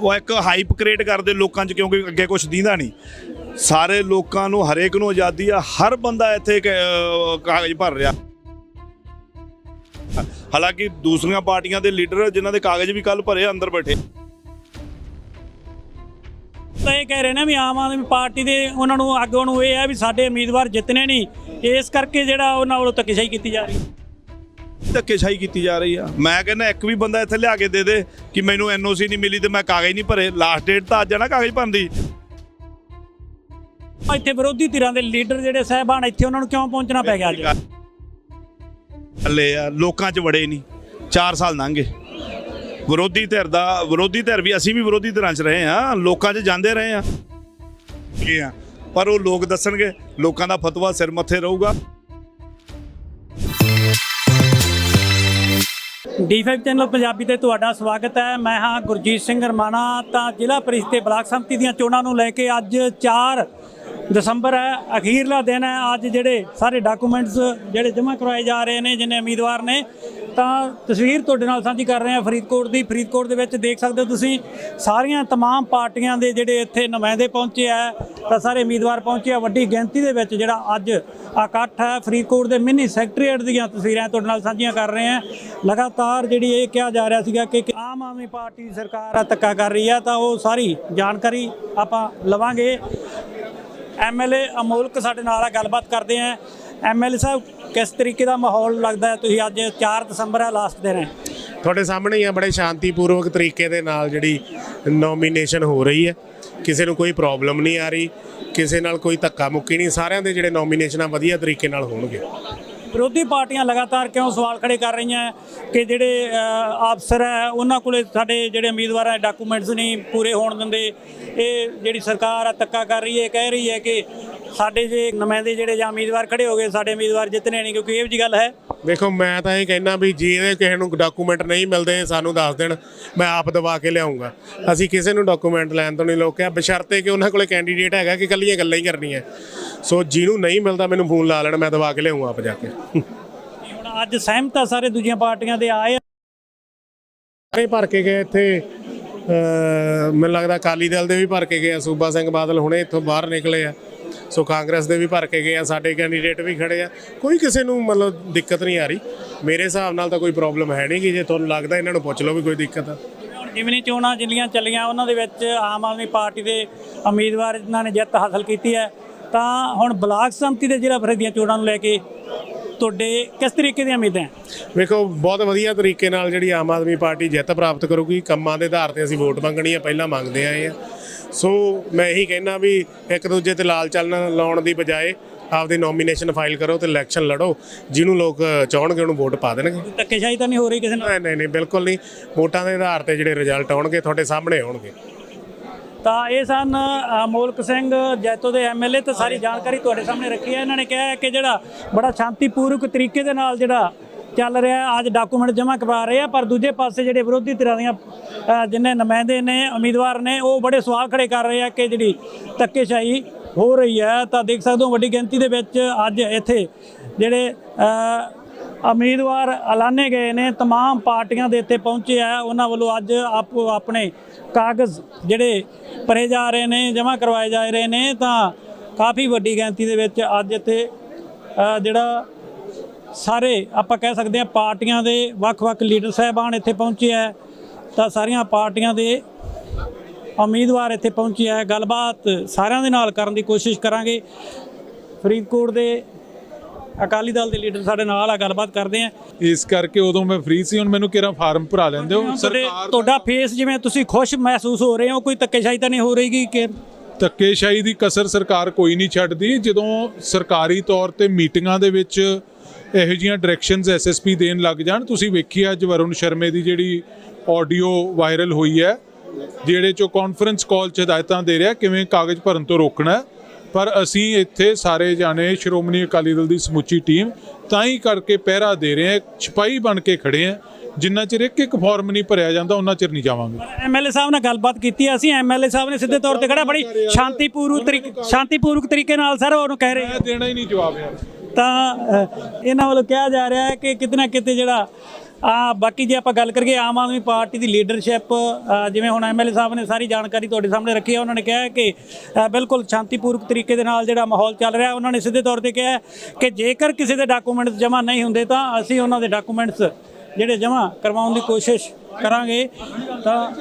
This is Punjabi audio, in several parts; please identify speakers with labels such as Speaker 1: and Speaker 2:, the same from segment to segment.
Speaker 1: ਉਹ ਇੱਕ ਹਾਈਪ ਕ੍ਰੀਏਟ ਕਰਦੇ ਲੋਕਾਂ 'ਚ ਕਿਉਂਕਿ ਅੱਗੇ ਕੁਝ ਦੀਂਦਾ ਨਹੀਂ। ਸਾਰੇ ਲੋਕਾਂ ਨੂੰ, ਹਰੇਕ ਨੂੰ ਆਜ਼ਾਦੀ ਆ। ਹਰ ਬੰਦਾ ਇੱਥੇ ਕਾਗਜ਼ ਭਰ ਰਿਹਾ। ਹਾਲਾਂਕਿ ਦੂਸਰੀਆਂ ਪਾਰਟੀਆਂ ਦੇ ਲੀਡਰ ਜਿਨ੍ਹਾਂ ਦੇ ਕਾਗਜ਼ ਵੀ ਕੱਲ ਭਰੇ ਅੰਦਰ ਬੈਠੇ।
Speaker 2: ਤਾਂ ਇਹ ਕਹਿ ਰਹੇ ਨੇ ਵੀ ਆਮ ਆਦਮੀ ਪਾਰਟੀ ਦੇ ਉਹਨਾਂ ਨੂੰ ਅੱਗੋਂ ਨੂੰ ਇਹ ਹੈ ਵੀ ਸਾਡੇ ਉਮੀਦਵਾਰ ਜਿੱਤਨੇ ਨਹੀਂ। ਇਸ ਕਰਕੇ ਜਿਹੜਾ ਉਹਨਾਂ ਵੱਲੋਂ ਧੱਕੇਸ਼ਾਹੀ ਕੀਤੀ ਜਾ ਰਹੀ। ਹੈ
Speaker 1: ਧੱਕੇਸ਼ਾਹੀ ਕੀਤੀ ਜਾ ਰਹੀ ਆ। ਮੈਂ ਕਹਿੰਦਾ ਇੱਕ ਵੀ ਬੰਦਾ ਇੱਥੇ ਲਿਆ ਕੇ ਦੇ ਦੇ ਕਿ ਮੈਨੂੰ ਐਨਓਸੀ ਨਹੀਂ ਮਿਲੀ ਤੇ ਮੈਂ ਕਾਗਜ਼ ਨਹੀਂ ਭਰੇ। ਲਾਸਟ ਡੇਟ ਤਾਂ ਅੱਜ ਆ ਨਾ ਕਾਗਜ਼ ਭਰਨ ਦੀ।
Speaker 2: ਇੱਥੇ ਵਿਰੋਧੀ ਧਿਰਾਂ ਦੇ ਲੀਡਰ ਜਿਹੜੇ ਸਹਿਬਾਨ ਇੱਥੇ ਉਹਨਾਂ ਨੂੰ ਕਿਉਂ ਪਹੁੰਚਣਾ ਪੈ ਗਿਆ ਅੱਜ?
Speaker 1: ਹੱਲੇ ਆ ਲੋਕਾਂ 'ਚ ਵੜੇ ਨਹੀਂ। 4 ਸਾਲ ਲੰਘੇ। ਵਿਰੋਧੀ ਧਿਰ ਦਾ ਵਿਰੋਧੀ ਧਿਰ ਵੀ ਅਸੀਂ ਵੀ ਵਿਰੋਧੀ ਧਿਰਾਂ 'ਚ ਰਹੇ ਆ। ਲੋਕਾਂ 'ਚ ਜਾਂਦੇ ਰਹੇ ਆ। ਕੀ ਆ। ਪਰ ਉਹ ਲੋਕ ਦੱਸਣਗੇ ਲੋਕਾਂ ਦਾ ਫਤਵਾ ਸਿਰ ਮੱਥੇ ਰਹੂਗਾ।
Speaker 2: D5 ਚੈਨਲ ਪੰਜਾਬੀ ਤੇ ਤੁਹਾਡਾ ਸਵਾਗਤ ਹੈ। ਮੈਂ ਹਾਂ ਗੁਰਜੀਤ ਸਿੰਘ ਰਮਾਣਾ। ਤਾਂ ਜ਼ਿਲ੍ਹਾ ਪ੍ਰੀਸ਼ਦ ਤੇ ਬਲਾਕ ਸੰਮਤੀ ਦੀਆਂ ਚੋਣਾਂ ਨੂੰ ਲੈ ਕੇ ਅੱਜ 4 ਦਸੰਬਰ ਹੈ। ਅਖੀਰਲਾ ਦਿਨ ਹੈ। ਅੱਜ ਜਿਹੜੇ ਸਾਰੇ ਡਾਕੂਮੈਂਟਸ ਜਿਹੜੇ ਜਮ੍ਹਾਂ ਕਰਵਾਏ ਜਾ ਰਹੇ ਨੇ, ਜਿੰਨੇ ਉਮੀਦਵਾਰ ਨੇ ਤਾਂ ਤਸਵੀਰ ਤੁਹਾਡੇ ਨਾਲ ਸਾਂਝੀ ਕਰ ਰਹੇ ਹਾਂ ਫਰੀਦਕੋਟ ਦੀ ਫਰੀਦਕੋਟ ਦੇ ਵਿੱਚ ਦੇਖ ਸਕਦੇ ਹੋ ਤੁਸੀਂ ਸਾਰੀਆਂ तमाम ਪਾਰਟੀਆਂ ਦੇ ਜਿਹੜੇ ਇੱਥੇ ਨੁਮਾਇੰਦੇ ਪਹੁੰਚੇ ਆ ਤਾਂ ਸਾਰੇ ਉਮੀਦਵਾਰ ਪਹੁੰਚੇ ਆ ਵੱਡੀ ਗਿਣਤੀ ਦੇ ਵਿੱਚ ਜਿਹੜਾ ਅੱਜ ਇਕੱਠ ਹੈ ਫਰੀਦਕੋਟ ਦੇ ਮਿੰਨੀ ਸੈਕਟਰੀਏਟ ਦੀਆਂ ਤਸਵੀਰਾਂ ਤੁਹਾਡੇ ਨਾਲ ਸਾਂਝੀਆਂ ਕਰ ਰਹੇ ਹਾਂ ਲਗਾਤਾਰ ਜਿਹੜੀ ਇਹ ਕਿਹਾ ਜਾ ਰਿਹਾ ਸੀਗਾ ਕਿ ਆਮ ਆਦਮੀ ਪਾਰਟੀ ਦੀ ਸਰਕਾਰ ਆ ਧੱਕਾ ਕਰ ਰਹੀ ਆ ਤਾਂ ਉਹ ਸਾਰੀ ਜਾਣਕਾਰੀ ਆਪਾਂ ਲਵਾਂਗੇ ਐਮਐਲਏ ਅਮੋਲਕ ਸਾਡੇ ਨਾਲ ਆ ਗੱਲਬਾਤ ਕਰਦੇ ਆ ਐਮਐਲਏ ਸਾਹਿਬ ਕਿਸ ਤਰੀਕੇ ਦਾ ਮਾਹੌਲ ਲੱਗਦਾ ਹੈ? ਤੁਸੀਂ ਅੱਜ 4 ਦਸੰਬਰ ਹੈ ਲਾਸਟ ਦਿਨ ਹੈ।
Speaker 3: ਤੁਹਾਡੇ ਸਾਹਮਣੇ ਹੀ ਆ ਬੜੇ ਸ਼ਾਂਤੀਪੂਰਵਕ ਤਰੀਕੇ ਦੇ ਨਾਲ ਜਿਹੜੀ ਨੋਮੀਨੇਸ਼ਨ ਹੋ ਰਹੀ ਹੈ। ਕਿਸੇ ਨੂੰ ਕੋਈ ਪ੍ਰੋਬਲਮ ਨਹੀਂ ਆ ਰਹੀ ਕਿਸੇ ਨਾਲ ਕੋਈ ਧੱਕਾ ਮੁੱਕੀ ਨਹੀਂ ਸਾਰਿਆਂ ਦੇ ਜਿਹੜੇ ਨੋਮੀਨੇਸ਼ਨਾਂ ਵਧੀਆ ਤਰੀਕੇ ਨਾਲ ਹੋਣਗੇ।
Speaker 2: ਵਿਰੋਧੀ ਪਾਰਟੀਆਂ ਲਗਾਤਾਰ ਕਿਉਂ ਸਵਾਲ ਖੜੇ ਕਰ ਰਹੀਆਂ ਕਿ ਜਿਹੜੇ ਅਫਸਰ ਹੈ ਉਹਨਾਂ ਕੋਲੇ ਸਾਡੇ ਜਿਹੜੇ ਉਮੀਦਵਾਰ ਹੈ ਡਾਕੂਮੈਂਟਸ ਨਹੀਂ ਪੂਰੇ ਹੋਣ ਦਿੰਦੇ। ਇਹ ਜਿਹੜੀ ਸਰਕਾਰ ਆ ਧੱਕਾ ਕਰ ਰਹੀ ਹੈ ਕਹਿ ਰਹੀ ਹੈ ਕਿ ਸਾਡੇ ਜੇ ਨੁਮਾਇੰਦੇ ਜਿਹੜੇ ਜਾਂ ਉਮੀਦਵਾਰ ਖੜੇ ਹੋ ਗਏ ਸਾਡੇ ਉਮੀਦਵਾਰ ਜਿੱਤਨੇ ਨਹੀਂ ਕਿਉਂਕਿ ਇਹ ਜੀ ਗੱਲ ਹੈ।
Speaker 3: ਦੇਖੋ ਮੈਂ ਤਾਂ ਇਹ ਕਹਿਣਾ ਵੀ ਜੇ ਕਿਸੇ ਨੂੰ ਡਾਕੂਮੈਂਟ ਨਹੀਂ ਮਿਲਦੇ ਸਾਨੂੰ ਦੱਸ ਦੇਣ ਮੈਂ ਆਪ ਦਵਾ ਕੇ ਲਿਆਉਂਗਾ। ਅਸੀਂ ਕਿਸੇ ਨੂੰ ਡਾਕੂਮੈਂਟ ਲੈਣ ਤੋਂ ਨਹੀਂ ਲੋਕਿਆ ਬਸ਼ਰਤੇ ਕਿ ਉਹਨਾਂ ਕੋਲੇ ਕੈਂਡੀਡੇਟ ਹੈਗਾ ਕਿ ਕੱਲੀਆਂ ਗੱਲਾਂ ਹੀ ਕਰਨੀਆਂ। ਸੋ ਜਿਹਨੂੰ ਨਹੀਂ ਮਿਲਦਾ ਮੈਨੂੰ ਫੋਨ ਲਾ ਲੈਣ ਮੈਂ ਦਵਾ ਕੇ ਲਿਆਉਂਗਾ ਆਪ ਜਾ ਕੇ।
Speaker 2: ਹੁਣ ਅੱਜ ਸਹਿਮਤ ਸਾਰੇ ਦੂਜੀਆਂ ਪਾਰਟੀਆਂ ਦੇ ਆਏ ਆ।
Speaker 3: ਸਾਰੇ ਭਰ ਕੇ ਗਏ ਇੱਥੇ ਮੈਨੂੰ ਲੱਗਦਾ ਅਕਾਲੀ ਦਲ ਦੇ ਵੀ ਭਰ ਕੇ ਗਏ ਸੂਬਾ ਸਿੰਘ ਬਾਦਲ ਹੁਣੇ ਇੱਥੋਂ ਬਾਹਰ ਨਿਕਲੇ ਆ। ਸੋ ਕਾਂਗਰਸ ਦੇ ਵੀ ਭਰ ਕੇ ਗਏ ਆ, ਸਾਡੇ ਕੈਂਡੀਡੇਟ ਵੀ ਖੜੇ ਆ। ਕੋਈ ਕਿਸੇ ਨੂੰ ਮਤਲਬ ਦਿੱਕਤ ਨਹੀਂ ਆ ਰਹੀ। ਮੇਰੇ ਹਿਸਾਬ ਨਾਲ ਤਾਂ ਕੋਈ ਪ੍ਰੋਬਲਮ ਹੈ ਨਹੀਂ ਕਿ ਜੇ ਤੁਹਾਨੂੰ ਲੱਗਦਾ ਇਹਨਾਂ ਨੂੰ ਪੁੱਛ ਲਓ ਵੀ ਕੋਈ ਦਿੱਕਤ ਆ।
Speaker 2: ਹੁਣ ਜਿਮਨੀ ਚੋਣਾਂ ਜਿੰਨੀਆਂ ਚੱਲੀਆਂ, ਉਹਨਾਂ ਦੇ ਵਿੱਚ ਆਮ ਆਦਮੀ ਪਾਰਟੀ ਦੇ ਉਮੀਦਵਾਰ ਜਿਨ੍ਹਾਂ ਨੇ ਜਿੱਤ ਹਾਸਲ ਕੀਤੀ ਹੈ, ਤਾਂ ਹੁਣ ਬਲਾਕ ਸੰਮਤੀ ਦੇ ਜ਼ਿਲ੍ਹਾ ਫਰੀਦ ਦੀਆਂ ਚੋਣਾਂ ਨੂੰ ਲੈ ਕੇ ਤੁਹਾਡੇ ਕਿਸ ਤਰੀਕੇ ਦੀਆਂ ਉਮੀਦਾਂ ਹੈ?
Speaker 3: ਵੇਖੋ ਬਹੁਤ ਵਧੀਆ ਤਰੀਕੇ ਨਾਲ ਜਿਹੜੀ ਆਮ ਆਦਮੀ ਪਾਰਟੀ ਜਿੱਤ ਪ੍ਰਾਪਤ ਕਰੂਗੀ ਕੰਮਾਂ ਦੇ ਆਧਾਰ ਤੇ ਅਸੀਂ ਵੋਟ ਮੰਗਣੀ ਆ ਪਹਿਲਾਂ ਮੰਗਦੇ ਆਏ ਆ। ਸੋ ਮੈਂ ਇਹੀ ਕਹਿਣਾ ਵੀ ਇੱਕ ਦੂਜੇ ਤੇ ਲਾਲ ਚੱਲਣ ਲਾਉਣ ਦੀ ਬਜਾਏ ਆਪਦੀ ਨੋਮੀਨੇਸ਼ਨ ਫਾਈਲ ਕਰੋ ਤੇ ਇਲੈਕਸ਼ਨ ਲੜੋ। ਜਿਹਨੂੰ ਲੋਕ ਚਾਹਣਗੇ ਉਹਨੂੰ ਵੋਟ ਪਾ ਦੇਣਗੇ।
Speaker 2: ਧੱਕੇਸ਼ਾਹੀ ਤਾਂ ਨਹੀਂ ਹੋ ਰਹੀ ਕਿਸੇ ਨਾਲ?
Speaker 3: ਨਹੀਂ ਨਹੀਂ ਬਿਲਕੁਲ ਨਹੀਂ। ਵੋਟਾਂ ਦੇ ਆਧਾਰ ਤੇ ਜਿਹੜੇ ਰਿਜ਼ਲਟ ਆਉਣਗੇ ਤੁਹਾਡੇ ਸਾਹਮਣੇ ਆਉਣਗੇ।
Speaker 2: ਤਾਂ ਇਹ ਸਨ ਅ, ਮੋਲਕ ਸਿੰਘ ਜੈਤੋ ਦੇ ਐਮਐਲਏ ਤੇ ਸਾਰੀ ਜਾਣਕਾਰੀ ਤੁਹਾਡੇ ਸਾਹਮਣੇ ਰੱਖੀ ਹੈ ਇਹਨਾਂ ਨੇ ਕਿਹਾ ਹੈ ਕਿ ਜਿਹੜਾ ਬੜਾ ਸ਼ਾਂਤੀਪੂਰਵਕ ਤਰੀਕੇ ਦੇ ਨਾਲ ਜਿਹੜਾ ਚੱਲ ਰਿਹਾ ਹੈ, ਅੱਜ ਡਾਕੂਮੈਂਟ ਜਮ੍ਹਾਂ ਕਰਵਾ ਰਹੇ ਆ ਪਰ ਦੂਜੇ ਪਾਸੇ ਜਿਹੜੇ ਵਿਰੋਧੀ ਧਿਰਾਂ ਦੀਆਂ ਅ, ਜਿੰਨੇ ਨੁਮਾਇੰਦੇ ਨੇ ਉਮੀਦਵਾਰ ਨੇ ਉਹ ਬੜੇ ਸਵਾਲ ਖੜੇ ਕਰ ਰਹੇ ਆ ਕਿ ਜਿਹੜੀ ਧੱਕੇਸ਼ਾਹੀ ਹੋ ਰਹੀ ਹੈ ਤਾਂ ਦੇਖ ਸਕਦੇ ਹੋ ਵੱਡੀ ਗਿਣਤੀ ਦੇ ਵਿੱਚ ਅੱਜ ਇੱਥੇ ਜਿਹੜੇ ਅ, ਉਮੀਦਵਾਰ ਐਲਾਨੇ ਗਏ ਨੇ तमाम ਪਾਰਟੀਆਂ ਦੇ ਇੱਥੇ ਪਹੁੰਚੇ ਆ ਉਹਨਾਂ ਵੱਲੋਂ ਅੱਜ ਆਪੋ ਆਪਣੇ ਕਾਗਜ਼ ਜਿਹੜੇ ਭਰੇ ਜਾ ਰਹੇ ਨੇ, ਜਮ੍ਹਾਂ ਕਰਵਾਏ ਜਾ ਰਹੇ ਨੇ, ਤਾਂ ਕਾਫੀ ਵੱਡੀ ਗਿਣਤੀ ਦੇ ਵਿੱਚ ਅੱਜ ਇੱਥੇ ਜਿਹੜਾ ਸਾਰੇ ਆਪਾਂ ਕਹਿ ਸਕਦੇ ਹਾਂ ਪਾਰਟੀਆਂ ਦੇ ਵੱਖ-ਵੱਖ ਲੀਡਰ ਸਾਹਿਬਾਨ ਇੱਥੇ ਪਹੁੰਚੇ ਆ। ਤਾਂ ਸਾਰੀਆਂ ਪਾਰਟੀਆਂ ਦੇ ਉਮੀਦਵਾਰ ਇੱਥੇ ਪਹੁੰਚੇ ਆ। ਗੱਲਬਾਤ ਸਾਰਿਆਂ ਦੇ ਨਾਲ ਕਰਨ ਦੀ ਕੋਸ਼ਿਸ਼ ਕਰਾਂਗੇ। ਫਰੀਦਕੋਟ ਦੇ ਅਕਾਲੀ ਦਲ ਦੇ ਲੀਡਰ ਸਾਡੇ ਨਾਲ ਆ ਗੱਲਬਾਤ ਕਰਦੇ ਆ।
Speaker 4: ਇਸ ਕਰਕੇ ਉਦੋਂ ਮੈਂ ਫ੍ਰੀ ਸੀ ਹੁਣ ਮੈਨੂੰ ਕਿਹੜਾ ਫਾਰਮ ਭਰਾ ਲੈਂਦੇ ਹੋ? ਸਰਕਾਰ
Speaker 2: ਤੁਹਾਡਾ ਫੇਸ ਜਿਵੇਂ ਤੁਸੀਂ ਖੁਸ਼ ਮਹਿਸੂਸ ਹੋ ਰਹੇ ਹੋ ਕੋਈ ਧੱਕੇਸ਼ਾਹੀ ਤਾਂ ਨਹੀਂ ਹੋ ਰਹੀਗੀ ਕਿ?
Speaker 4: ਧੱਕੇਸ਼ਾਹੀ ਦੀ ਕਸਰ ਸਰਕਾਰ ਕੋਈ ਨਹੀਂ ਛੱਡਦੀ। ਜਦੋਂ ਸਰਕਾਰੀ ਤੌਰ ਤੇ ਮੀਟਿੰਗਾਂ ਦੇ ਵਿੱਚ ਇਹੋ ਜਿਹੀਆਂ ਡਾਇਰੈਕਸ਼ਨਸ ਐਸਐਸਪੀ ਦੇਣ ਲੱਗ ਜਾਣ ਤੁਸੀਂ ਵੇਖੀ ਅੱਜ ਵਰੁਣ ਸ਼ਰਮੇ ਦੀ ਜਿਹੜੀ ਆਡੀਓ ਵਾਇਰਲ ਹੋਈ ਹੈ ਜਿਹੜੇ ਚੋਂ ਕਾਨਫਰੰਸ ਕਾਲ 'ਚ ਹਦਾਇਤਾਂ ਦੇ ਰਿਹਾ ਕਿਵੇਂ ਕਾਗਜ਼ ਭਰਨ ਤੋਂ ਰੋਕਣਾ। ਪਰ ਅਸੀਂ ਇੱਥੇ ਸਾਰੇ ਜਾਣੇ ਸ਼੍ਰੋਮਣੀ ਅਕਾਲੀ ਦਲ ਦੀ ਸਮੁੱਚੀ ਟੀਮ ਤਾਂ ਹੀ ਕਰਕੇ ਪਹਿਰਾ ਦੇ ਰਹੇ ਹਾਂ ਸਿਪਾਹੀ ਬਣ ਕੇ ਖੜੇ ਹਾਂ। ਜਿੰਨਾ ਚਿਰ ਇੱਕ ਇੱਕ ਫਾਰਮ ਨਹੀਂ ਭਰਿਆ ਜਾਂਦਾ ਉਹਨਾਂ ਚਿਰ ਨਹੀਂ ਜਾਵਾਂਗੇ।
Speaker 2: ਐਮਐਲਏ ਸਾਹਿਬ ਨਾਲ ਗੱਲਬਾਤ ਕੀਤੀ ਅਸੀਂ। ਐਮਐਲਏ ਸਾਹਿਬ ਨੇ ਸਿੱਧੇ ਤੌਰ ਤੇ ਖੜਾ ਬੜੀ ਸ਼ਾਂਤੀਪੂਰਵਕ ਤਰੀਕੇ ਸ਼ਾਂਤੀਪੂਰਵਕ ਤਰੀਕੇ ਨਾਲ ਸਰ ਉਹਨੂੰ ਕਹਿ ਰਹੇ।
Speaker 4: ਦੇਣਾ ਹੀ ਨਹੀਂ ਜਵਾਬ ਯਾਰ।
Speaker 2: ਤਾਂ ਇਹਨਾਂ ਵੱਲੋਂ ਕਿਹਾ ਜਾ ਰਿਹਾ ਹੈ ਕਿ ਕਿਤੇ ਨਾ ਕਿਤੇ ਜਿਹੜਾ ਆ ਬਾਕੀ ਜੇ ਆਪਾਂ ਗੱਲ ਕਰੀਏ ਆਮ ਆਦਮੀ ਪਾਰਟੀ ਦੀ ਲੀਡਰਸ਼ਿਪ ਜਿਵੇਂ ਹੁਣ ਐਮਐਲਏ ਸਾਹਿਬ ਨੇ ਸਾਰੀ ਜਾਣਕਾਰੀ ਤੁਹਾਡੇ ਸਾਹਮਣੇ ਰੱਖੀ ਹੈ, ਉਹਨਾਂ ਨੇ ਕਿਹਾ ਕਿ ਬਿਲਕੁਲ ਸ਼ਾਂਤੀਪੂਰਵਕ ਤਰੀਕੇ ਦੇ ਨਾਲ ਜਿਹੜਾ ਮਾਹੌਲ ਚੱਲ ਰਿਹਾ, ਉਹਨਾਂ ਨੇ ਸਿੱਧੇ ਤੌਰ ਤੇ ਕਿਹਾ ਕਿ ਜੇਕਰ ਕਿਸੇ ਦੇ ਡਾਕੂਮੈਂਟਸ ਜਮ੍ਹਾਂ ਨਹੀਂ ਹੁੰਦੇ ਤਾਂ ਅਸੀਂ ਉਹਨਾਂ ਦੇ ਡਾਕੂਮੈਂਟਸ ਜਿਹੜੇ ਜਮ੍ਹਾਂ ਕਰਵਾਉਣ ਦੀ ਕੋਸ਼ਿਸ਼ ਕਰਾਂਗੇ। ਤਾਂ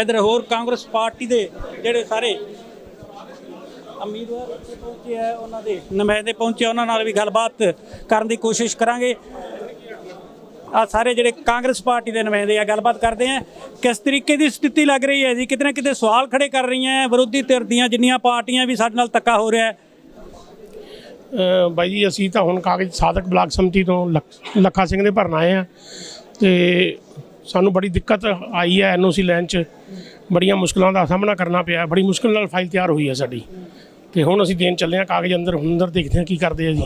Speaker 2: ਇਧਰ ਹੋਰ ਕਾਂਗਰਸ ਪਾਰਟੀ ਦੇ ਜਿਹੜੇ ਸਾਰੇ ਉਮੀਦਵਾਰ ਪਹੁੰਚੇ ਆ ਉਹਨਾਂ ਦੇ ਨੁਮਾਇੰਦੇ ਪਹੁੰਚੇ, ਉਹਨਾਂ ਨਾਲ ਵੀ ਗੱਲਬਾਤ ਕਰਨ ਦੀ ਕੋਸ਼ਿਸ਼ ਕਰਾਂਗੇ। ਆ ਸਾਰੇ ਜਿਹੜੇ ਕਾਂਗਰਸ ਪਾਰਟੀ ਦੇ ਨੁਮਾਇੰਦੇ ਆ ਗੱਲਬਾਤ ਕਰਦੇ ਆ। ਕਿਸ ਤਰੀਕੇ ਦੀ ਸਥਿਤੀ ਲੱਗ ਰਹੀ ਹੈ ਜੀ? ਕਿਤੇ ਨਾ ਕਿਤੇ ਸਵਾਲ ਖੜੇ ਕਰ ਰਹੀਆਂ ਹੈ, ਵਿਰੋਧੀ ਧਿਰ ਦੀਆਂ ਜਿੰਨੀਆਂ ਪਾਰਟੀਆਂ ਵੀ ਸਾਡੇ ਨਾਲ ਧੱਕਾ ਹੋ ਰਿਹਾ ਹੈ।
Speaker 5: ਬਾਈ ਜੀ, ਅਸੀਂ ਤਾਂ ਹੁਣ ਕਾਗਜ਼ ਸਾਧਕ ਬਲਾਕ ਸਮਿਤੀ ਤੋਂ ਲੱਖ- ਲੱਖਾ ਸਿੰਘ ਦੇ ਭਰਨ ਆਏ ਆ ਤੇ ਸਾਨੂੰ ਬੜੀ ਦਿੱਕਤ ਆਈ ਹੈ ਐਨਓਸੀ ਲੈਣ 'ਚ। ਬੜੀਆਂ ਮੁਸ਼ਕਲਾਂ ਦਾ ਸਾਹਮਣਾ ਕਰਨਾ ਪਿਆ, ਬੜੀ ਮੁਸ਼ਕਲ ਨਾਲ ਫਾਈਲ ਤਿਆਰ ਹੋਈ ਹੈ ਸਾਡੀ। ਤੇ ਹੁਣ ਅਸੀਂ ਦੇਣ ਚੱਲੇ ਆ ਕਾਗਜ਼ ਅੰਦਰ ਹੁਣ ਅੰਦਰ ਦੇਖਦੇ ਆ ਕੀ ਕਰਦੇ ਆ ਜੀ।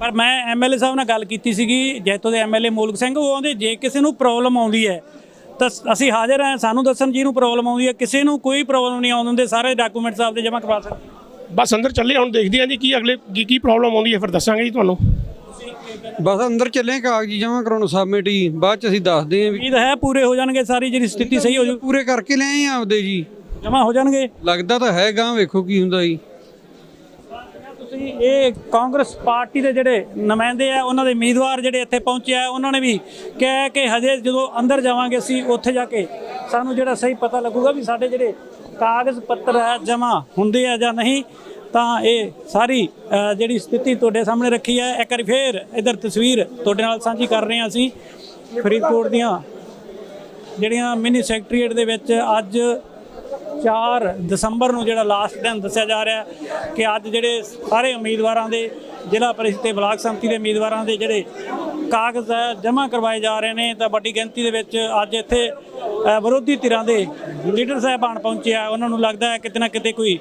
Speaker 2: ਪਰ ਮੈਂ ਐਮਐਲਏ ਸਾਹਿਬ ਨਾਲ ਗੱਲ ਕੀਤੀ ਸੀਗੀ ਜੈਤੋ ਦੇ ਐਮਐਲਏ ਮੂਲਕ ਸਿੰਘ ਉਹ ਆਉਂਦੇ ਜੇ ਕਿਸੇ ਨੂੰ ਪ੍ਰੋਬਲਮ ਆਉਂਦੀ ਹੈ ਤਾਂ ਅਸੀਂ ਹਾਜ਼ਰ ਹਾਂ ਸਾਨੂੰ ਦੱਸਣ ਜਿਹਨੂੰ ਪ੍ਰੋਬਲਮ ਆਉਂਦੀ ਹੈ ਕਿਸੇ ਨੂੰ ਕੋਈ ਪ੍ਰੋਬਲਮ ਨਹੀਂ ਆਉਣ ਦਿੰਦੇ ਸਾਰੇ ਡਾਕੂਮੈਂਟਸ ਆਪਦੇ ਜਮ੍ਹਾਂ ਕਰਵਾ ਸਕਦੇ।
Speaker 5: ਬਸ ਅੰਦਰ ਚੱਲੇ ਹੁਣ ਦੇਖਦੇ ਆ ਜੀ ਕੀ ਅਗਲੇ ਕੀ ਕੀ ਪ੍ਰੋਬਲਮ ਆਉਂਦੀ ਹੈ ਫਿਰ ਦੱਸਾਂਗੇ ਜੀ ਤੁਹਾਨੂੰ।
Speaker 6: ਬਸ ਅੰਦਰ ਚੱਲੇ ਕਾਗਜ਼ੀ ਜਮ੍ਹਾਂ ਕਰਾਉਣ ਸਬਮਿਟ ਹੀ ਬਾਅਦ ਚ ਅਸੀਂ ਦੱਸਦੇ ਆਂ ਵੀ
Speaker 2: ਉਮੀਦ ਹੈ ਪੂਰੇ ਹੋ ਜਾਣਗੇ ਸਾਰੀ ਜਿਹੜੀ ਸਥਿਤੀ ਸਹੀ ਹੋ ਜੂ
Speaker 6: ਪੂਰੇ ਕਰਕੇ ਲਿਆਏ ਆ ਆਪਦੇ ਜੀ।
Speaker 2: ਜਮ੍ਹਾਂ ਹੋ ਜਾਣਗੇ।
Speaker 6: ਲੱਗਦਾ ਤਾਂ ਹੈ ਗਾਂ ਵੇਖੋ ਕੀ ਹੁੰਦਾ ਜੀ।
Speaker 2: ਤੁਸੀਂ ਇਹ ਕਾਂਗਰਸ ਪਾਰਟੀ ਦੇ ਜਿਹੜੇ ਨੁਮਾਇੰਦੇ ਆ, ਉਹਨਾਂ ਦੇ ਉਮੀਦਵਾਰ ਜਿਹੜੇ ਇੱਥੇ ਪਹੁੰਚੇ ਆ, ਉਹਨਾਂ ਨੇ ਵੀ ਕਿਹਾ ਕਿ ਹਜੇ ਜਦੋਂ ਅੰਦਰ ਜਾਵਾਂਗੇ ਅਸੀਂ, ਉੱਥੇ ਜਾ ਕੇ ਸਾਨੂੰ ਜਿਹੜਾ ਸਹੀ ਪਤਾ ਲੱਗੂਗਾ ਵੀ ਸਾਡੇ ਜਿਹੜੇ ਕਾਗਜ਼ ਪੱਤਰ ਹੈ ਜਮ੍ਹਾਂ ਹੁੰਦੇ ਆ ਜਾਂ ਨਹੀਂ, ਤਾਂ ਇਹ ਸਾਰੀ ਜਿਹੜੀ ਸਥਿਤੀ ਤੁਹਾਡੇ ਸਾਹਮਣੇ ਰੱਖੀ ਹੈ ਇੱਕ ਵਾਰੀ ਫੇਰ ਇਧਰ ਤਸਵੀਰ ਤੁਹਾਡੇ ਨਾਲ ਸਾਂਝੀ ਕਰ ਰਹੇ ਹਾਂ ਅਸੀਂ। ਫਰੀਦਕੋਟ ਦੀਆਂ ਜਿਹੜੀਆਂ ਮਿਨੀ ਸੈਕਟਰੀਏਟ ਦੇ ਵਿੱਚ ਅੱਜ 4 ਦਸੰਬਰ ਨੂੰ ਜਿਹੜਾ ਲਾਸਟ ਦਿਨ ਦੱਸਿਆ ਜਾ ਰਿਹਾ ਕਿ ਅੱਜ ਜਿਹੜੇ ਸਾਰੇ ਉਮੀਦਵਾਰਾਂ ਦੇ ਜ਼ਿਲ੍ਹਾ ਪਰਿਸ਼ਦ ਤੇ ਬਲਾਕ ਸੰਮਤੀ ਦੇ ਉਮੀਦਵਾਰਾਂ ਦੇ ਜਿਹੜੇ ਕਾਗਜ਼ ਹੈ, ਜਮ੍ਹਾਂ ਕਰਵਾਏ ਜਾ ਰਹੇ ਨੇ, ਤਾਂ ਵੱਡੀ ਗਿਣਤੀ ਦੇ ਵਿੱਚ ਅੱਜ ਇੱਥੇ ਵਿਰੋਧੀ ਧਿਰਾਂ ਦੇ ਲੀਡਰ ਸਾਹਿਬਾਨ ਪਹੁੰਚੇ ਆ ਉਹਨਾਂ ਨੂੰ ਲੱਗਦਾ ਹੈ ਕਿਤੇ ਨਾ ਕਿਤੇ ਕੋਈ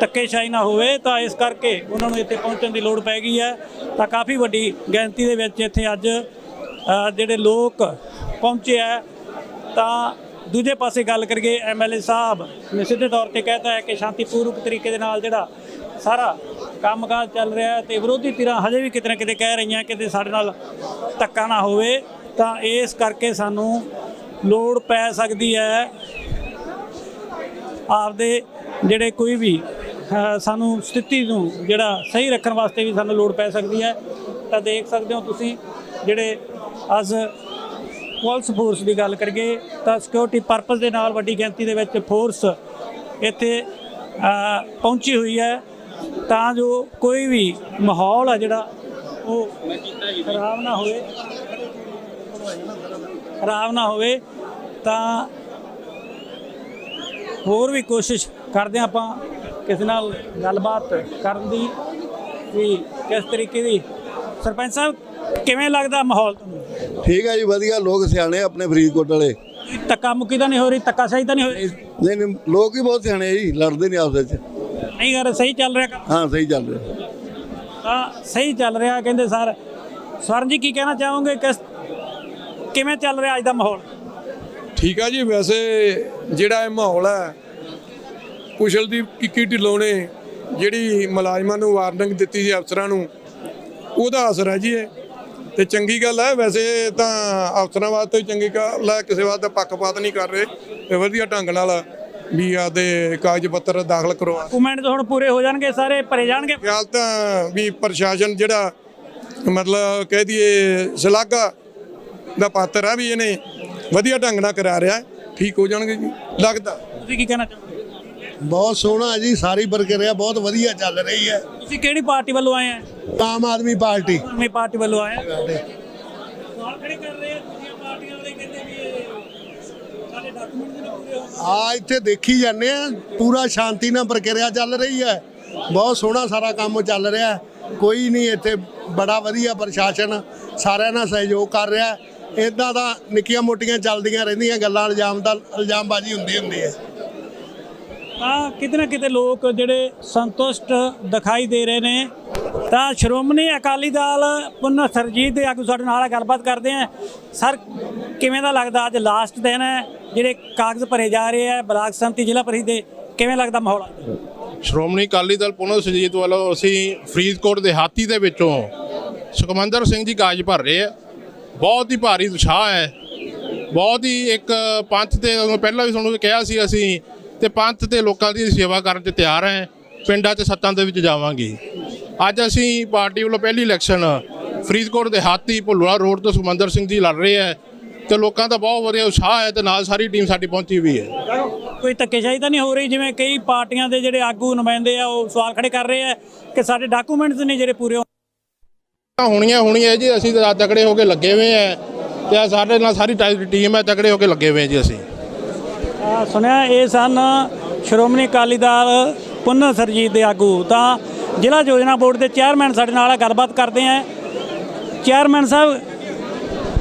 Speaker 2: ਧੱਕੇਸ਼ਾਹੀ ਨਾ ਹੋਵੇ, ਤਾਂ ਇਸ ਕਰਕੇ ਉਹਨਾਂ ਨੂੰ ਇੱਥੇ ਪਹੁੰਚਣ ਦੀ ਲੋੜ ਪੈ ਗਈ ਹੈ। ਤਾਂ ਕਾਫੀ ਵੱਡੀ ਗਿਣਤੀ ਦੇ ਵਿੱਚ ਇੱਥੇ ਅੱਜ ਜਿਹੜੇ ਲੋਕ ਪਹੁੰਚੇ ਆ ਤਾਂ ਦੂਜੇ ਪਾਸੇ ਗੱਲ ਕਰੀਏ ਐਮਐਲਏ ਸਾਹਿਬ ਨੇ ਸਿੱਧੇ ਤੌਰ ਤੇ ਕਹਿਤਾ ਹੈ ਕਿ ਸ਼ਾਂਤੀਪੂਰਵਕ ਤਰੀਕੇ ਦੇ ਨਾਲ ਜਿਹੜਾ ਸਾਰਾ ਕੰਮਕਾਜ ਚੱਲ ਰਿਹਾ ਹੈ ਤੇ ਵਿਰੋਧੀ ਧਿਰਾਂ ਹਜੇ ਵੀ ਕਿਤੇ ਨਾ ਕਿਤੇ ਕਹਿ ਰਹੀਆਂ ਕਿ ਸਾਡੇ ਨਾਲ ਧੱਕਾ ਨਾ ਹੋਵੇ, ਤਾਂ ਇਸ ਕਰਕੇ ਸਾਨੂੰ ਲੋੜ ਪੈ ਸਕਦੀ ਹੈ ਆਪਦੇ ਜਿਹੜੇ ਕੋਈ ਵੀ ਸਾਨੂੰ ਸਥਿਤੀ ਨੂੰ ਜਿਹੜਾ ਸਹੀ ਰੱਖਣ ਵਾਸਤੇ ਵੀ ਸਾਨੂੰ ਲੋੜ ਪੈ ਸਕਦੀ ਹੈ। ਤਾਂ ਦੇਖ ਸਕਦੇ ਹੋ ਤੁਸੀਂ ਜਿਹੜੇ ਅੱਜ ਪੁਲਿਸ ਫੋਰਸ ਦੀ ਗੱਲ ਕਰੀਏ ਤਾਂ ਸਿਕਿਉਰਿਟੀ ਪਰਪਸ ਦੇ ਨਾਲ ਵੱਡੀ ਗਿਣਤੀ ਦੇ ਵਿੱਚ ਫੋਰਸ ਇੱਥੇ ਪਹੁੰਚੀ ਹੋਈ ਹੈ। ਤਾਂ ਜੋ ਕੋਈ ਵੀ ਮਾਹੌਲ ਆ ਜਿਹੜਾ ਉਹ ਖਰਾਬ ਨਾ ਹੋਵੇ, ਖਰਾਬ ਨਾ ਹੋਵੇ, ਤਾਂ ਹੋਰ ਵੀ ਕੋਸ਼ਿਸ਼ ਕਰਦੇ ਹਾਂ ਆਪਾਂ ਕਿਸੇ ਨਾਲ ਗੱਲਬਾਤ ਕਰਨ ਦੀ ਵੀ ਕਿਸ ਤਰੀਕੇ ਦੀ। ਸਰਪੰਚ ਸਾਹਿਬ, ਕਿਵੇਂ ਲੱਗਦਾ ਮਾਹੌਲ ਤੁਹਾਨੂੰ?
Speaker 7: ਠੀਕ ਹੈ ਜੀ ਵਧੀਆ। ਲੋਕ ਸਿਆਣੇ ਆਪਣੇ ਫਰੀਦਕੋਟ ਵਾਲੇ।
Speaker 2: ਧੱਕਾ ਮੁੱਕੀ ਤਾਂ ਨਹੀਂ ਹੋ ਰਹੀ? ਧੱਕਾ ਸਹੀ ਤਾਂ ਨਹੀਂ ਹੋ ਰਹੀ?
Speaker 7: ਨਹੀਂ ਨਹੀਂ ਲੋਕ ਹੀ ਬਹੁਤ ਸਿਆਣੇ ਜੀ ਲੜਦੇ ਨਹੀਂ ਆਪਸ ਵਿੱਚ।
Speaker 2: ਨਹੀਂ ਯਾਰ ਸਹੀ ਚੱਲ ਰਿਹਾ ਕੰਮ।
Speaker 7: ਹਾਂ ਸਹੀ ਚੱਲ ਰਿਹਾ।
Speaker 2: ਤਾਂ ਸਹੀ ਚੱਲ ਰਿਹਾ ਕਹਿੰਦੇ ਸਰ। ਸਵਰਨ ਜੀ ਕੀ ਕਹਿਣਾ ਚਾਹੋਗੇ? ਕਿਸ ਕਿਵੇਂ ਚੱਲ ਰਿਹਾ ਅੱਜ ਦਾ ਮਾਹੌਲ?
Speaker 8: ਠੀਕ ਆ ਜੀ ਵੈਸੇ ਜਿਹੜਾ ਇਹ ਮਾਹੌਲ ਹੈ ਕੁਸ਼ਲਦੀਪ ਕਿੱਕੀ ਢਿੱਲੋਂ ਨੇ ਜਿਹੜੀ ਮੁਲਾਜ਼ਮਾਂ ਨੂੰ ਵਾਰਨਿੰਗ ਦਿੱਤੀ ਸੀ ਅਫਸਰਾਂ ਨੂੰ ਉਹਦਾ ਅਸਰ ਹੈ ਜੀ ਇਹ। ਤੇ ਚੰਗੀ ਗੱਲ ਹੈ ਵੈਸੇ ਤਾਂ ਅਫਸਰਾਂ ਵਾਸਤੇ ਵੀ ਚੰਗੀ ਗੱਲ ਹੈ ਕਿਸੇ ਵਾਸਤੇ ਪੱਖਪਾਤ ਨਹੀਂ ਕਰ ਰਹੇ ਤੇ ਵਧੀਆ ਢੰਗ ਨਾਲ ਵੀ ਆਦੇ ਕਾਗਜ਼ ਪੱਤਰ ਦਾਖਲ ਕਰਵਾ
Speaker 2: ਡਾਕੂਮੈਂਟ ਤਾਂ ਹੁਣ ਪੂਰੇ ਹੋ ਜਾਣਗੇ ਸਾਰੇ ਭਰੇ ਜਾਣਗੇ?
Speaker 8: ਖਿਆਲ ਤਾਂ ਵੀ ਪ੍ਰਸ਼ਾਸਨ ਜਿਹੜਾ ਮਤਲਬ ਕਹਿ ਦਈਏ ਸ਼ਲਾਘਾ ਦਾ ਪਾਤਰ ਹੈ ਵੀ ਇਹਨੇ ਵਧੀਆ ਢੰਗ ਨਾਲ ਕਰਾ ਰਿਹਾ। ਠੀਕ ਹੋ ਜਾਣਗੇ ਜੀ ਲੱਗਦਾ।
Speaker 2: ਤੁਸੀਂ ਕੀ ਕਹਿਣਾ ਚਾਹੋਗੇ?
Speaker 7: ਬਹੁਤ ਸੋਹਣਾ ਜੀ ਸਾਰੀ ਪ੍ਰਕਿਰਿਆ ਬਹੁਤ ਵਧੀਆ ਚੱਲ ਰਹੀ ਹੈ।
Speaker 2: ਤੁਸੀਂ ਕਿਹੜੀ ਪਾਰਟੀ ਵੱਲੋਂ ਆਏ ਆ?
Speaker 7: ਆਮ ਆਦਮੀ ਪਾਰਟੀ।
Speaker 2: ਆਦਮੀ ਪਾਰਟੀ ਵੱਲੋਂ ਆਏ ਆ? ਸਵਾਲ ਖੜੇ ਕਰ ਰਹੇ ਆ ਦੂਜੀਆਂ ਪਾਰਟੀਆਂ ਵਾਲੇ ਕਹਿੰਦੇ ਵੀ ਇਹ ਸਾਡੇ ਡਾਕੂਮੈਂਟ ਨਹੀਂ ਪੂਰੇ ਹੋ
Speaker 7: ਆ ਇੱਥੇ ਦੇਖੀ ਜਾਂਦੇ ਆ ਪੂਰਾ ਸ਼ਾਂਤੀ ਨਾਲ ਪ੍ਰਕਿਰਿਆ ਚੱਲ ਰਹੀ ਹੈ। ਬਹੁਤ ਸੋਹਣਾ ਸਾਰਾ ਕੰਮ ਚੱਲ ਰਿਹਾ ਹੈ। ਕੋਈ ਨਹੀਂ ਇੱਥੇ ਬੜਾ ਵਧੀਆ ਪ੍ਰਸ਼ਾਸਨ ਸਾਰਿਆਂ ਨਾਲ ਸਹਿਯੋਗ ਕਰ ਰਿਹਾ ਇਦਾਂ ਦਾ ਨਿੱਕੀਆਂ ਮੋਟੀਆਂ ਚੱਲਦੀਆਂ ਰਹਿੰਦੀਆਂ ਗੱਲਾਂ ਇਲਜ਼ਾਮ ਦਾ ਇਲਜ਼ਾਮਬਾਜ਼ੀ ਹੁੰਦੀ ਹੁੰਦੀ ਹੈ।
Speaker 2: ਤਾਂ ਕਿਤੇ ਨਾ ਕਿਤੇ ਲੋਕ ਜਿਹੜੇ ਸੰਤੁਸ਼ਟ ਦਿਖਾਈ ਦੇ ਰਹੇ ਨੇ। ਤਾਂ ਸ਼੍ਰੋਮਣੀ ਅਕਾਲੀ ਦਲ ਪੁੰਨ ਸਰਜੀਤ ਦੇ ਆਗੂ ਸਾਡੇ ਨਾਲ ਗੱਲਬਾਤ ਕਰਦੇ ਆ। ਸਰ, ਕਿਵੇਂ ਦਾ ਲੱਗਦਾ ਅੱਜ ਲਾਸਟ ਦਿਨ? ਹੈ ਜਿਹੜੇ ਕਾਗਜ਼ ਭਰੇ ਜਾ ਰਹੇ ਆ, ਬਲਾਕ ਸੰਮਤੀ ਜ਼ਿਲ੍ਹਾ ਪਰਿਸ਼ਦ ਦੇ, ਕਿਵੇਂ ਲੱਗਦਾ ਮਾਹੌਲ?
Speaker 9: ਸ਼੍ਰੋਮਣੀ ਅਕਾਲੀ ਦਲ ਪੁੰਨ ਸੁਜੀਤ ਵੱਲੋਂ ਅਸੀਂ ਫਰੀਦਕੋਟ ਦੇ ਹਾਤੀ ਦੇ ਵਿੱਚੋਂ ਸੁਖਮੰਦਰ ਸਿੰਘ ਜੀ ਕਾਗਜ਼ ਭਰ ਰਹੇ ਆ। ਬਹੁਤ ਹੀ ਭਾਰੀ ਉਤਸ਼ਾਹ ਹੈ। ਬਹੁਤ ਹੀ ਇੱਕ ਪੰਥ ਤੇ ਪਹਿਲਾਂ ਵੀ ਤੁਹਾਨੂੰ ਕਿਹਾ ਸੀ ਅਸੀਂ ਤੇ ਪੰਥ ਤੇ ਲੋਕਾਂ ਦੀ ਸੇਵਾ ਕਰਨ 'ਚ ਤਿਆਰ ਹੈ ਪਿੰਡਾਂ 'ਚ ਸੱਤਾਂ ਦੇ ਵਿੱਚ ਜਾਵਾਂਗੇ। ਅੱਜ ਅਸੀਂ ਪਾਰਟੀ ਵੱਲੋਂ ਪਹਿਲੀ ਇਲੈਕਸ਼ਨ ਫਰੀਦਕੋਟ ਦੇ ਹਾਤੀ ਭੁੱਲੂਆ ਰੋਡ ਤੋਂ ਸੁਮੰਦਰ ਸਿੰਘ ਜੀ ਲੜ ਰਹੇ ਹੈ ਤੇ ਲੋਕਾਂ ਦਾ ਬਹੁਤ ਵਧੀਆ ਉਤਸ਼ਾਹ ਹੈ ਤੇ ਨਾਲ ਸਾਰੀ ਟੀਮ ਸਾਡੀ ਪਹੁੰਚੀ ਵੀ ਹੈ।
Speaker 2: ਕੋਈ ਧੱਕੇਸ਼ਾਹੀ ਤਾਂ ਨਹੀਂ ਹੋ ਰਹੀ? ਜਿਵੇਂ ਕਈ ਪਾਰਟੀਆਂ ਦੇ ਜਿਹੜੇ ਆਗੂ ਨੁਮਾਇੰਦੇ ਆ ਉਹ ਸਵਾਲ ਖੜੇ ਕਰ ਰਹੇ ਆ ਕਿ ਸਾਡੇ ਡਾਕੂਮੈਂਟਸ ਨਹੀਂ ਜਿਹੜੇ ਪੂਰੇ
Speaker 9: ਹੋਣੀਆਂ ਹੋਣੀਆਂ ਜੀ ਅਸੀਂ ਤਾਂ ਤਕੜੇ ਹੋ ਕੇ ਲੱਗੇ ਹੋਏ ਆ ਤੇ ਸਾਡੇ ਨਾਲ ਸਾਰੀ ਟੀਮ ਹੈ ਤਕੜੇ ਹੋ ਕੇ ਲੱਗੇ ਹੋਏ ਜੀ ਅਸੀਂ।
Speaker 2: ਸੁਣਿਆ, ਇਹ ਸਨ ਸ਼੍ਰੋਮਣੀ ਅਕਾਲੀ ਦਲ ਪੁੰਨ ਸਰਜੀਤ ਦੇ ਆਗੂ। ਤਾਂ ਜ਼ਿਲ੍ਹਾ ਯੋਜਨਾ ਬੋਰਡ ਦੇ ਚੇਅਰਮੈਨ ਸਾਡੇ ਨਾਲ ਗੱਲਬਾਤ ਕਰਦੇ ਆ। ਚੇਅਰਮੈਨ ਸਾਹਿਬ,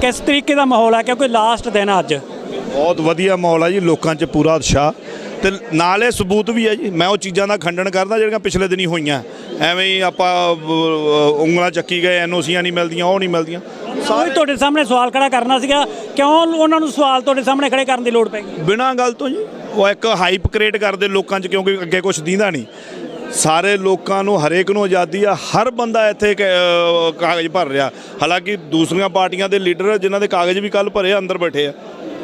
Speaker 2: ਕਿਸ ਤਰੀਕੇ ਦਾ ਮਾਹੌਲ ਹੈ ਕਿਉਂਕਿ ਲਾਸਟ ਦਿਨ ਆ ਅੱਜ।
Speaker 1: ਬਹੁਤ ਵਧੀਆ ਮਾਹੌਲ ਆ ਜੀ, ਲੋਕਾਂ 'ਚ ਪੂਰਾ ਉਤਸ਼ਾਹ। ਤੇ ਨਾਲ ਇਹ ਸਬੂਤ ਵੀ ਹੈ ਜੀ, ਮੈਂ ਉਹ ਚੀਜ਼ਾਂ ਦਾ ਖੰਡਨ ਕਰਦਾ ਜਿਹੜੀਆਂ ਪਿਛਲੇ ਦਿਨੀ ਹੋਈਆਂ। ਐਵੇਂ ਹੀ ਆਪਾਂ ਉਂਗਲਾਂ ਚੱਕੀ ਗਏ, ਐਨਓਸੀਆਂ ਨਹੀਂ ਮਿਲਦੀਆਂ, ਉਹ ਨਹੀਂ ਮਿਲਦੀਆਂ।
Speaker 2: ਸਾਰੇ ਤੁਹਾਡੇ ਸਾਹਮਣੇ ਸਵਾਲ ਖੜਾ ਕਰਨਾ ਸੀਗਾ ਕਿਉਂ ਉਹਨਾਂ ਨੂੰ ਸਵਾਲ ਤੁਹਾਡੇ ਸਾਹਮਣੇ ਖੜੇ ਕਰਨ ਦੀ ਲੋੜ ਪੈ ਗਈ?
Speaker 1: ਬਿਨਾਂ ਗੱਲ ਤੋਂ ਜੀ ਉਹ ਇੱਕ ਹਾਈਪ ਕ੍ਰੀਏਟ ਕਰਦੇ ਲੋਕਾਂ 'ਚ ਕਿਉਂਕਿ ਅੱਗੇ ਕੁਝ ਦੀਂਦਾ ਨਹੀਂ। ਸਾਰੇ ਲੋਕਾਂ ਨੂੰ ਹਰੇਕ ਨੂੰ ਆਜ਼ਾਦੀ ਆ ਹਰ ਬੰਦਾ ਇੱਥੇ ਕਾਗਜ਼ ਭਰ ਰਿਹਾ। ਹਾਲਾਂਕਿ ਦੂਸਰੀਆਂ ਪਾਰਟੀਆਂ ਦੇ ਲੀਡਰ ਜਿਨ੍ਹਾਂ ਦੇ ਕਾਗਜ਼ ਵੀ ਕੱਲ ਭਰੇ ਅੰਦਰ ਬੈਠੇ ਆ।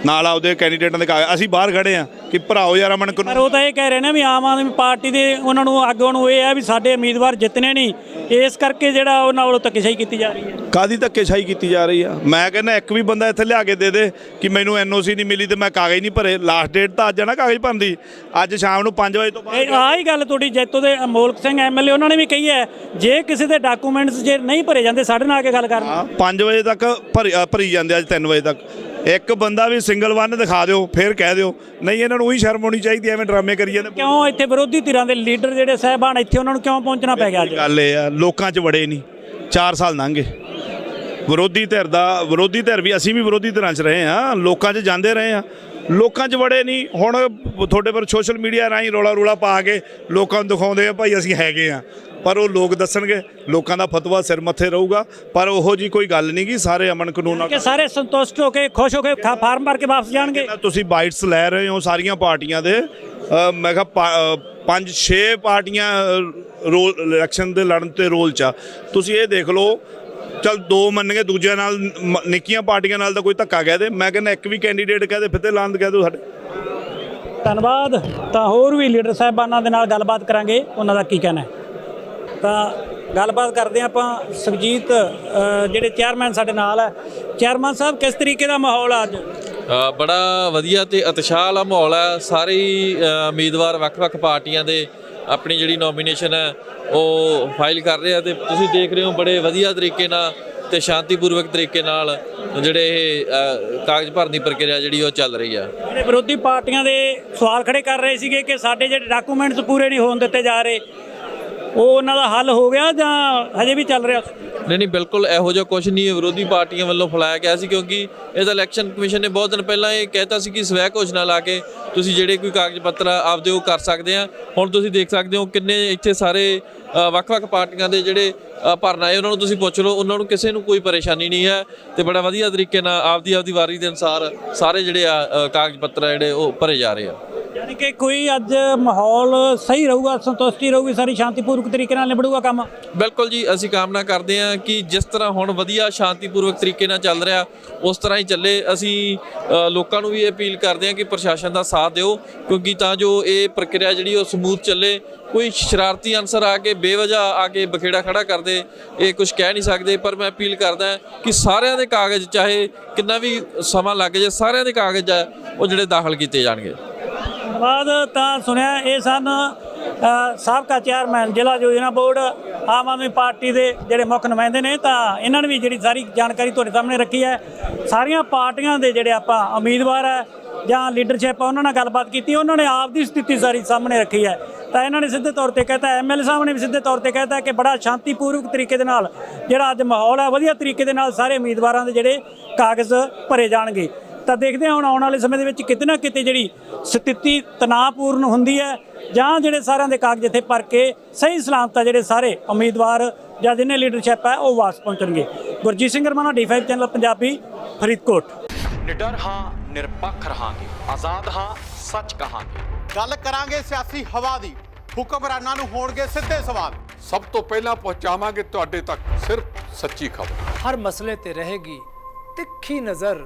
Speaker 1: ਨਾਲ ਆਪਦੇ ਕੈਂਡੀਡੇਟਾਂ ਦੇ ਕਾਗਜ਼ ਅਸੀਂ ਬਾਹਰ ਖੜੇ ਆ ਕਿ ਭਰਾਓ ਯਾਰ ਅਮਨ
Speaker 2: ਪਰ
Speaker 1: ਕਾਨੂੰਨ
Speaker 2: ਉਹ ਤਾਂ ਇਹ ਕਹਿ ਰਹੇ ਨੇ ਵੀ ਆਮ ਆਦਮੀ ਪਾਰਟੀ ਦੇ ਉਹਨਾਂ ਨੂੰ ਆਗੂਆਂ ਨੂੰ ਇਹ ਹੈ ਵੀ ਸਾਡੇ ਉਮੀਦਵਾਰ ਜਿੱਤਨੇ ਨਹੀਂ। ਇਸ ਕਰਕੇ ਜਿਹੜਾ ਉਹਨਾਂ ਵੱਲੋਂ ਧੱਕੇਸ਼ਾਹੀ ਕੀਤੀ ਜਾ ਰਹੀ ਹੈ।
Speaker 1: ਕਾਦੀ ਧੱਕੇਸ਼ਾਹੀ ਕੀਤੀ ਜਾ ਰਹੀ ਆ? ਮੈਂ ਕਹਿੰਦਾ ਇੱਕ ਵੀ ਬੰਦਾ ਇੱਥੇ ਲਿਆ ਕੇ ਦੇ ਦੇ ਕਿ ਮੈਨੂੰ ਐਨਓਸੀ ਨਹੀਂ ਮਿਲੀ ਤੇ ਮੈਂ ਕਾਗਜ਼ ਨਹੀਂ ਭਰੇ। ਲਾਸਟ ਡੇਟ ਤਾਂ ਅੱਜ ਆ ਨਾ ਕਾਗਜ਼ ਭਰਨ ਦੀ। ਅੱਜ ਸ਼ਾਮ ਨੂੰ 5 ਵਜੇ ਤੋਂ ਬਾਅਦ
Speaker 2: ਇਹ ਆਹ ਗੱਲ ਤੁਹਾਡੀ ਜੈਤੋ ਦੇ ਅਮੋਲਕ ਸਿੰਘ ਐਮਐਲਏ ਉਹਨਾਂ ਨੇ ਵੀ ਕਹੀ ਹੈ ਜੇ ਕਿਸੇ ਦੇ ਡਾਕੂਮੈਂਟਸ ਜੇ ਨਹੀਂ ਭਰੇ ਜਾਂਦੇ ਸਾਡੇ ਨਾਲ ਆ ਕੇ ਗੱਲ ਕਰਨ।
Speaker 1: ਹਾਂ 5 ਵਜੇ ਤੱਕ ਭਰੀ ਜਾਂਦੇ ਅੱਜ 3 ਵਜੇ ਤੱਕ। ਇੱਕ ਬੰਦਾ ਵੀ ਸਿੰਗਲ ਵਨ ਦਿਖਾ ਦਿਓ ਫਿਰ ਕਹਿ ਦਿਓ। ਨਹੀਂ ਇਹਨਾਂ ਨੂੰ ਉਹੀ ਸ਼ਰਮ ਆਉਣੀ ਚਾਹੀਦੀ ਐਵੇਂ ਡਰਾਮੇ ਕਰੀ ਜਾਂਦੇ
Speaker 2: ਕਿਉਂ ਇੱਥੇ ਵਿਰੋਧੀ ਧਿਰਾਂ ਦੇ ਲੀਡਰ ਜਿਹੜੇ ਸਹਿਬਾਨ ਇੱਥੇ ਉਹਨਾਂ ਨੂੰ ਕਿਉਂ ਪਹੁੰਚਣਾ ਪੈ ਗਿਆ ਅੱਜ?
Speaker 1: ਗੱਲ ਇਹ ਆ ਲੋਕਾਂ 'ਚ ਵੜੇ ਨਹੀਂ। 4 ਸਾਲ ਲੰਘੇ। ਵਿਰੋਧੀ ਧਿਰ ਦਾ ਵਿਰੋਧੀ ਧਿਰ ਵੀ ਅਸੀਂ ਵੀ ਵਿਰੋਧੀ ਧਿਰਾਂ 'ਚ ਰਹੇ ਆ ਲੋਕਾਂ 'ਚ ਜਾਂਦੇ ਰਹੇ ਆ ਲੋਕਾਂ 'ਚ ਵੜੇ ਨਹੀਂ ਹੁਣ ਤੁਹਾਡੇ ਪਰ ਸੋਸ਼ਲ ਮੀਡੀਆ ਰਾਹੀਂ ਰੋਲਾ ਰੋਲਾ ਪਾ ਕੇ ਲੋਕਾਂ ਨੂੰ ਦਿਖਾਉਂਦੇ ਆ ਭਾਈ ਅਸੀਂ ਹੈਗੇ ਆ। ਪਰ ਉਹ ਲੋਕ ਦੱਸਣਗੇ ਲੋਕਾਂ ਦਾ ਫਤਵਾ ਸਿਰ ਮੱਥੇ ਰਹੂਗਾ ਪਰ ਉਹੋ ਜੀ ਕੋਈ ਗੱਲ ਨਹੀਂ ਕਿ ਸਾਰੇ ਅਮਨ ਕਾਨੂੰਨ ਨਾਲ
Speaker 2: ਕਿ ਸਾਰੇ ਸੰਤੁਸ਼ਟ ਹੋ ਕੇ ਖੁਸ਼ ਹੋ ਕੇ ਫਾਰਮ ਭਰ ਕੇ ਵਾਪਸ ਜਾਣਗੇ।
Speaker 1: ਤੁਸੀਂ ਬਾਈਟਸ ਲੈ ਰਹੇ ਹੋ ਸਾਰੀਆਂ ਪਾਰਟੀਆਂ ਦੇ ਮੈਂ ਕਿਹਾ ਪੰਜ ਛੇ ਪਾਰਟੀਆਂ ਰੋਲ ਇਲੈਕਸ਼ਨ ਦੇ ਲੜਨ ਤੇ ਰੋਲ ਚ। ਤੁਸੀਂ ਇਹ ਦੇਖ ਲਓ ਚਲ ਦੋ ਮੰਨਗੇ ਦੂਜਿਆਂ ਨਾਲ ਨਿੱਕੀਆਂ ਪਾਰਟੀਆਂ ਨਾਲ ਤਾਂ ਕੋਈ ਧੱਕਾ ਕਹਿ ਦੇ। ਮੈਂ ਕਹਿੰਦਾ ਇੱਕ ਵੀ ਕੈਂਡੀਡੇਟ ਕਹਦੇ ਫਿੱਤੇ ਲਾਂਦ ਕਹਿ ਦੋ ਸਾਡੇ।
Speaker 2: ਧੰਨਵਾਦ। ਤਾਂ ਹੋਰ ਵੀ ਲੀਡਰ ਸਾਹਿਬਾਨਾਂ ਦੇ ਨਾਲ ਗੱਲਬਾਤ ਕਰਾਂਗੇ ਉਹਨਾਂ ਦਾ ਕੀ ਕਹਿਣਾ ਹੈ? ਤਾਂ ਗੱਲਬਾਤ ਕਰਦੇ ਆਪਾਂ ਸੁਖਜੀਤ ਜਿਹੜੇ ਚੇਅਰਮੈਨ ਸਾਡੇ ਨਾਲ ਹੈ। ਚੇਅਰਮੈਨ ਸਾਹਿਬ ਕਿਸ ਤਰੀਕੇ ਦਾ ਮਾਹੌਲ ਆ ਅੱਜ?
Speaker 10: ਬੜਾ ਵਧੀਆ ਤੇ ਉਤਸ਼ਾਹ ਵਾਲਾ ਮਾਹੌਲ ਹੈ। ਸਾਰੇ ਉਮੀਦਵਾਰ ਵੱਖ-ਵੱਖ ਪਾਰਟੀਆਂ ਦੇ ਆਪਣੀ ਜਿਹੜੀ ਨੋਮੀਨੇਸ਼ਨ ਹੈ ਉਹ ਫਾਈਲ ਕਰ ਰਹੇ ਆ ਤੇ ਤੁਸੀਂ ਦੇਖ ਰਹੇ ਹੋ ਬੜੇ ਵਧੀਆ ਤਰੀਕੇ ਨਾਲ ਤੇ ਸ਼ਾਂਤੀਪੂਰਵਕ ਤਰੀਕੇ ਨਾਲ ਜਿਹੜੇ ਇਹ ਕਾਗਜ਼ ਭਰਨ ਦੀ ਪ੍ਰਕਿਰਿਆ ਜਿਹੜੀ ਉਹ ਚੱਲ ਰਹੀ ਆ।
Speaker 2: ਜਿਹੜੇ ਵਿਰੋਧੀ ਪਾਰਟੀਆਂ ਦੇ ਸਵਾਲ ਖੜੇ ਕਰ ਰਹੇ ਸੀਗੇ ਕਿ ਸਾਡੇ ਜਿਹੜੇ ਡਾਕੂਮੈਂਟਸ ਪੂਰੇ ਨਹੀਂ ਹੋਣ ਦਿੱਤੇ ਜਾ ਰਹੇ ਉਹ ਉਹਨਾਂ ਦਾ ਹੱਲ ਹੋ ਗਿਆ ਜਾਂ ਹਜੇ ਵੀ ਚੱਲ ਰਿਹਾ?
Speaker 10: ਨਹੀਂ ਨਹੀਂ ਬਿਲਕੁਲ ਇਹੋ ਜਿਹਾ ਕੁਝ ਨਹੀਂ ਵਿਰੋਧੀ ਪਾਰਟੀਆਂ ਵੱਲੋਂ ਫਲਾਇਆ ਗਿਆ ਸੀ ਕਿਉਂਕਿ ਇਹਦਾ ਇਲੈਕਸ਼ਨ ਕਮਿਸ਼ਨ ਨੇ ਬਹੁਤ ਦਿਨ ਪਹਿਲਾਂ ਇਹ ਕਹਿਤਾ ਸੀ ਕਿ ਸਵੈ ਘੋਸ਼ਣਾ ਲਾ ਕੇ ਤੁਸੀਂ ਜਿਹੜੇ ਕੋਈ ਕਾਗਜ਼ ਪੱਤਰ ਆਪਦੇ ਉਹ ਕਰ ਸਕਦੇ ਆ। ਹੁਣ ਤੁਸੀਂ ਦੇਖ ਸਕਦੇ ਹੋ ਕਿੰਨੇ ਇੱਥੇ ਸਾਰੇ ਵੱਖ-ਵੱਖ ਪਾਰਟੀਆਂ ਦੇ ਜਿਹੜੇ ਅ, ਭਰਨ ਆਏ। ਉਹਨਾਂ ਨੂੰ ਤੁਸੀਂ ਪੁੱਛ ਲਓ ਉਹਨਾਂ ਨੂੰ ਕਿਸੇ ਨੂੰ ਕੋਈ ਪਰੇਸ਼ਾਨੀ ਨਹੀਂ ਹੈ ਤੇ ਬੜਾ ਵਧੀਆ ਤਰੀਕੇ ਨਾਲ ਆਪਦੀ ਆਪਦੀ ਵਾਰੀ ਦੇ ਅਨੁਸਾਰ ਸਾਰੇ ਜਿਹੜੇ ਆ ਕਾਗਜ਼ ਪੱਤਰ ਆ ਜਿਹੜੇ ਉਹ ਭਰੇ ਜਾ ਰਹੇ ਆ।
Speaker 2: ਯਾਨੀ ਕਿ ਕੋਈ ਅੱਜ ਮਾਹੌਲ ਸਹੀ ਰਹੂਗਾ, ਸੰਤੁਸ਼ਟੀ ਰਹੂਗੀ, ਸਾਰੀ ਸ਼ਾਂਤੀਪੂਰਵਕ ਤਰੀਕੇ ਨਾਲ ਨਿਬੜੂਗਾ ਕੰਮ?
Speaker 10: ਬਿਲਕੁਲ ਜੀ, ਅਸੀਂ ਕਾਮਨਾ ਕਰਦੇ ਹਾਂ ਕਿ ਜਿਸ ਤਰ੍ਹਾਂ ਹੁਣ ਵਧੀਆ ਸ਼ਾਂਤੀਪੂਰਵਕ ਤਰੀਕੇ ਨਾਲ ਚੱਲ ਰਿਹਾ, ਉਸ ਤਰ੍ਹਾਂ ਹੀ ਚੱਲੇ। ਅਸੀਂ ਲੋਕਾਂ ਨੂੰ ਵੀ ਅਪੀਲ ਕਰਦੇ ਹਾਂ ਕਿ ਪ੍ਰਸ਼ਾਸਨ ਦਾ ਸਾਥ ਦਿਓ, ਕਿਉਂਕਿ ਤਾਂ ਜੋ ਇਹ ਪ੍ਰਕਿਰਿਆ ਜਿਹੜੀ ਉਹ ਸਮੂਥ ਚੱਲੇ। ਕੋਈ ਸ਼ਰਾਰਤੀ ਅਨਸਰ ਆ ਕੇ ਬੇਵਜ੍ਹਾ ਆ ਕੇ ਬਖੇੜਾ ਖੜਾ ਕਰਦੇ ਇਹ ਕੁਝ ਕਹਿ ਨਹੀਂ ਸਕਦੇ। ਪਰ ਮੈਂ ਅਪੀਲ ਕਰਦਾ ਕਿ ਸਾਰਿਆਂ ਦੇ ਕਾਗਜ਼, ਚਾਹੇ ਕਿੰਨਾ ਵੀ ਸਮਾਂ ਲੱਗ ਜਾਏ, ਸਾਰਿਆਂ ਦੇ ਕਾਗਜ਼ ਆ, ਉਹ ਜਿਹੜੇ ਦਾਖਲ ਕੀਤੇ ਜਾਣਗੇ।
Speaker 2: ਧੰਨਵਾਦ। ਤਾਂ ਸੁਣਿਆ ਇਹ ਸਨ ਸਾਬਕਾ ਚੇਅਰਮੈਨ, ਜ਼ਿਲ੍ਹਾ ਯੋਜਨਾ ਬੋਰਡ, ਆਮ ਆਦਮੀ ਪਾਰਟੀ ਦੇ ਜਿਹੜੇ ਮੁੱਖ ਨੁਮਾਇੰਦੇ ਨੇ। ਤਾਂ ਇਹਨਾਂ ਨੇ ਵੀ ਜਿਹੜੀ ਸਾਰੀ ਜਾਣਕਾਰੀ ਤੁਹਾਡੇ ਸਾਹਮਣੇ ਰੱਖੀ ਹੈ। ਸਾਰੀਆਂ ਪਾਰਟੀਆਂ ਦੇ ਜਿਹੜੇ ਆਪਾਂ ਉਮੀਦਵਾਰ ਹੈ ਜਾਂ ਲੀਡਰਸ਼ਿਪ ਉਹਨਾਂ ਨਾਲ ਗੱਲਬਾਤ ਕੀਤੀ। ਉਹਨਾਂ ਨੇ ਆਪ ਦੀ ਸਥਿਤੀ ਸਾਰੀ ਸਾਹਮਣੇ ਰੱਖੀ ਹੈ। ਤਾਂ ਇਹਨਾਂ ਨੇ ਸਿੱਧੇ ਤੌਰ ਤੇ ਕਹਤਾ ਐਮਐਲਏ ਸਾਹਿਬ ਨੇ ਵੀ ਸਿੱਧੇ ਤੌਰ ਤੇ ਕਹਤਾ ਕਿ ਬੜਾ ਸ਼ਾਂਤੀਪੂਰਵਕ ਤਰੀਕੇ ਦੇ ਨਾਲ ਜਿਹੜਾ ਅੱਜ ਮਾਹੌਲ ਹੈ, ਵਧੀਆ ਤਰੀਕੇ ਦੇ ਨਾਲ ਸਾਰੇ ਉਮੀਦਵਾਰਾਂ ਦੇ ਜਿਹੜੇ ਕਾਗਜ਼ ਭਰੇ ਜਾਣਗੇ। ਤਾਂ ਦੇਖਦੇ ਹਾਂ ਹੁਣ ਆਉਣ ਵਾਲੇ ਸਮੇਂ ਦੇ ਵਿੱਚ ਕਿਤੇ ਨਾ ਕਿਤੇ ਜਿਹੜੀ ਸਥਿਤੀ ਤਣਾਅਪੂਰਨ ਹੁੰਦੀ ਹੈ ਜਾਂ ਜਿਹੜੇ ਸਾਰਿਆਂ ਦੇ ਕਾਗਜ਼ ਇੱਥੇ ਭਰ ਕੇ ਸਹੀ ਸਲਾਮਤ ਆ ਜਿਹੜੇ ਸਾਰੇ ਉਮੀਦਵਾਰ ਜਾਂ ਜਿਹਨੇ ਲੀਡਰਸ਼ਿਪ ਹੈ ਉਹ ਵਾਪਸ ਪਹੁੰਚਣਗੇ। Gurjeet Singh Ramana D five channel Punjabi Faridkot.
Speaker 11: ਨਿਡਰ ਹਾਂ ਨਿਰਪੱਖ ਰਹਾਂਗੇ। ਆਜ਼ਾਦ ਹਾਂ ਸੱਚ ਕਹਾਂਗੇ।
Speaker 12: ਗੱਲ ਕਰਾਂਗੇ ਸਿਆਸੀ ਹਵਾ ਦੀ। ਹੁਕਮਰਾਨਾਂ ਨੂੰ ਹੋਣਗੇ ਸਿੱਧੇ ਸਵਾਲ।
Speaker 8: ਸਭ ਤੋਂ ਪਹਿਲਾਂ ਪਹੁੰਚਾਵਾਂਗੇ ਤੁਹਾਡੇ ਤੱਕ ਸਿਰਫ ਸੱਚੀ ਖਬਰ।
Speaker 13: ਹਰ ਮਸਲੇ ਤੇ ਰਹੇਗੀ ਤਿੱਖੀ ਨਜ਼ਰ।